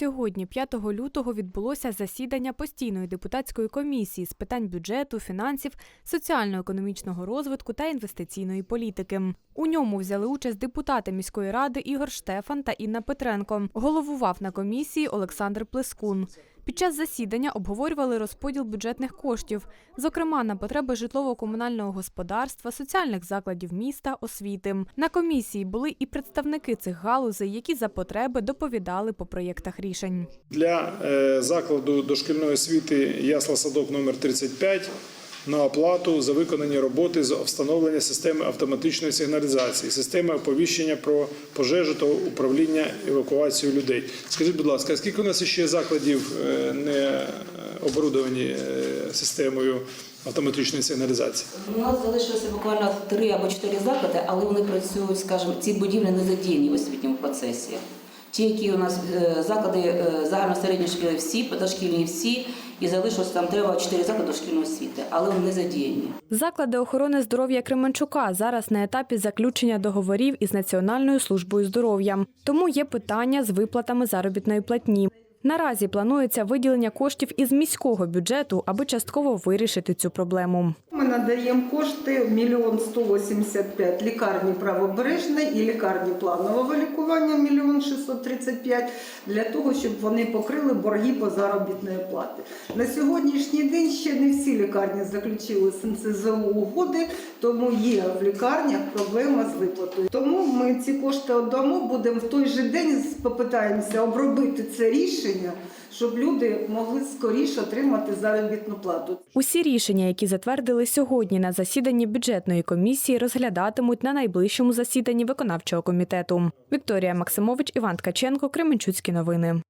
Сьогодні, 5 лютого, відбулося засідання постійної депутатської комісії з питань бюджету, фінансів, соціально-економічного розвитку та інвестиційної політики. У ньому взяли участь депутати міської ради Ігор Штефан та Інна Петренко. Головував на комісії Олександр Плескун. Під час засідання обговорювали розподіл бюджетних коштів, зокрема на потреби житлово-комунального господарства, соціальних закладів міста, освіти. На комісії були і представники цих галузей, які за потреби доповідали по проєктах рішень. Для е, закладу дошкільної освіти ясла садок номер 35 на оплату за виконані роботи з встановлення системи автоматичної сигналізації, системи оповіщення про пожежу та управління евакуацією людей. Скажіть, будь ласка, скільки у нас ще закладів е, не оборудовані е, системою автоматичної сигналізації? У нас залишилося буквально три або чотири заклади, але вони працюють, скажімо, ці будівлі не задіяні в освітньому процесі. Ті, які у нас е, заклади е, загально-середньої школи всі, дошкільні всі, і залишилося там три або чотири заклади дошкільної освіти, але вони задіяні. Заклади охорони здоров'я Кременчука зараз на етапі заключення договорів із Національною службою здоров'я. Тому є питання з виплатами заробітної платні. Наразі планується виділення коштів із міського бюджету, аби частково вирішити цю проблему. Ми надаємо кошти мільйон 185 лікарні правобережної і лікарні планового лікування мільйон 635 для того, щоб вони покрили борги по заробітної плати. На сьогоднішній день ще не всі лікарні заключили з НСЗУ угоди, тому є в лікарнях проблема з виплатою. Тому ми ці кошти віддамо, будемо в той же день попитаємося обробити це рішення, щоб люди могли скоріше отримати заробітну плату. Усі рішення, які затвердили сьогодні на засіданні бюджетної комісії, розглядатимуть на найближчому засіданні виконавчого комітету. Вікторія Максимович, Іван Ткаченко, Кременчуцькі новини.